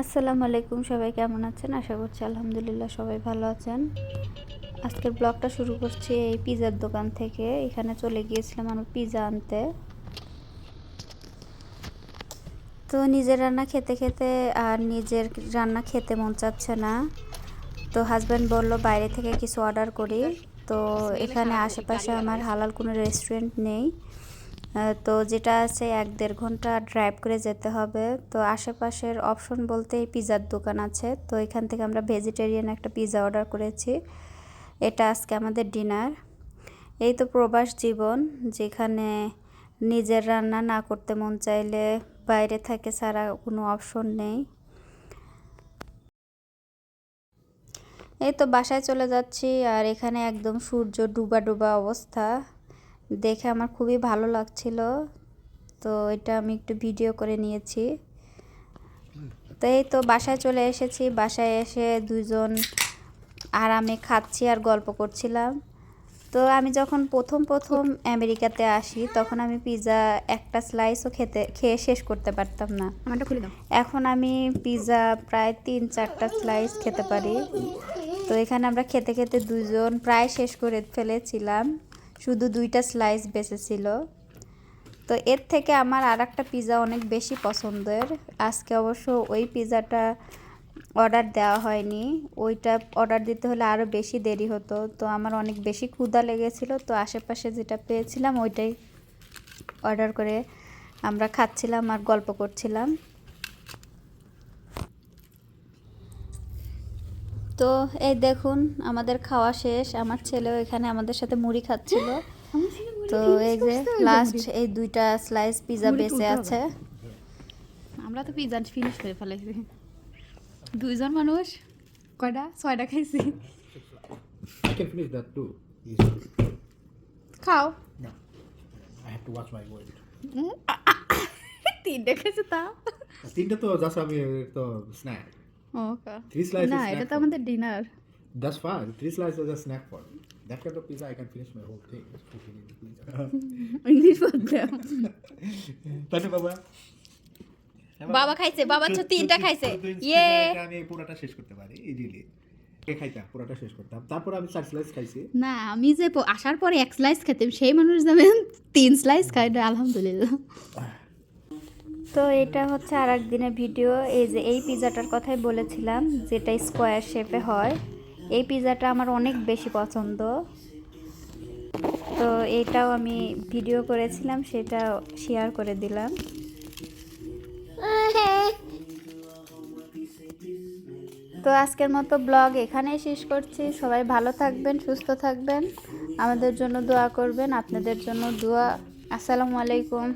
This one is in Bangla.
আসসালামু আলাইকুম, সবাই কেমন আছেন? আশা করছি আলহামদুলিল্লাহ সবাই ভালো আছেন। আজকের ব্লগটা শুরু করছি এই পিজার দোকান থেকে। এখানে চলে গিয়েছিলাম আমি পিজা আনতে। তো নিজের রান্না খেতে খেতে আর নিজের রান্না খেতে মন চাচ্ছে না। তো হাজব্যান্ড বলল, বাইরে থেকে কিছু অর্ডার করি। তো এখানে আশেপাশে আমার হালাল কোনো রেস্টুরেন্ট নেই। তো যেটা আছে এক দেড় ঘণ্টা ড্রাইভ করে যেতে হবে। তো আশেপাশের অপশন বলতে এই পিৎজার দোকান আছে। তো এখান থেকে আমরা ভেজিটেরিয়ান একটা পিৎজা অর্ডার করেছি। এটা আজকে আমাদের ডিনার এই তো প্রবাস জীবন, যেখানে নিজের রান্না না করতে মন চাইলে বাইরে থাকে ছাড়া কোনো অপশন নেই। এই তো বাসায় চলে যাচ্ছি আর এখানে একদম সূর্য ডুবা ডুবা অবস্থা। দেখে আমার খুবই ভালো লাগছিল। তো এটা আমি একটু ভিডিও করে নিয়েছি। তো এই তো বাসায় চলে এসেছি। বাসায় এসে দুজন আরামে খাচ্ছি আর গল্প করছিলাম। তো আমি যখন প্রথম প্রথম আমেরিকাতে আসি তখন আমি পিৎজা একটা স্লাইসও খেতে খেয়ে শেষ করতে পারতাম না। এখন আমি পিৎজা প্রায় তিন চারটা স্লাইস খেতে পারি। তো এখানে আমরা খেতে খেতে দুজন প্রায় শেষ করে ফেলেছিলাম। শুধু দুইটা স্লাইস বেঁচেছিল। তো এর থেকে আমার আর একটা পিৎজা অনেক বেশি পছন্দের। আজকে অবশ্য ওই পিৎজাটা অর্ডার দেওয়া হয়নি। ওইটা অর্ডার দিতে হলে আরও বেশি দেরি হতো। তো আমার অনেক বেশি ক্ষুধা লেগেছিল। তো আশেপাশে যেটা পেয়েছিলাম, ওইটাই অর্ডার করে আমরা খাচ্ছিলাম আর গল্প করছিলাম। তো এই দেখুন আমাদের খাওয়া শেষ। আমার ছেলেও এখানে আমাদের সাথে মুড়ি খাচ্ছিল। তো এই যে লাস্ট এই দুইটা স্লাইস পিজা বেঁচে আছে। আমরা তো পিৎজা ফিনিশ করে ফেলাইছি দুইজন মানুষ কয়টা? ছয়টা খাইছি। I can finish that too. easily. খাও। No, I have to watch my weight. তিনটে খাইছে তা? তিনটা তো জাস্ট আমি তো স্ন্যাক ওকে Three slices না এটা তো আমাদের dinner That's fine. Three slices is a snack for me. That kind of pizza, I can finish my whole thing. Just put it in the pizza. English বললাম তাই না বাবা বাবা খাইছে বাবা তো তিনটা খাইছে। ইয়ে আমি পুরোটা শেষ করতে পারি ইজিলি কে খাইতাম? পুরোটা শেষ করতাম। তারপর আমি চার স্লাইস খাইছি। না আমি যে আসার পরে এক স্লাইস খেতাম সেই মানুষ যাবে তিন স্লাইস খাই আলহামদুলিল্লাহ। তো এটা হচ্ছে আর দিনের ভিডিও। এই যে এই পিজাটার কথাই বলেছিলাম, যেটা স্কোয়ার শেপে হয়। এই পিজাটা আমার অনেক বেশি পছন্দ। তো এটাও আমি ভিডিও করেছিলাম সেটা শেয়ার করে দিলাম। তো আজকের মতো ব্লগ এখানেই শেষ করছি। সবাই ভালো থাকবেন, সুস্থ থাকবেন। আমাদের জন্য দোয়া করবেন, আপনাদের জন্য দোয়া। আসসালামু আলাইকুম।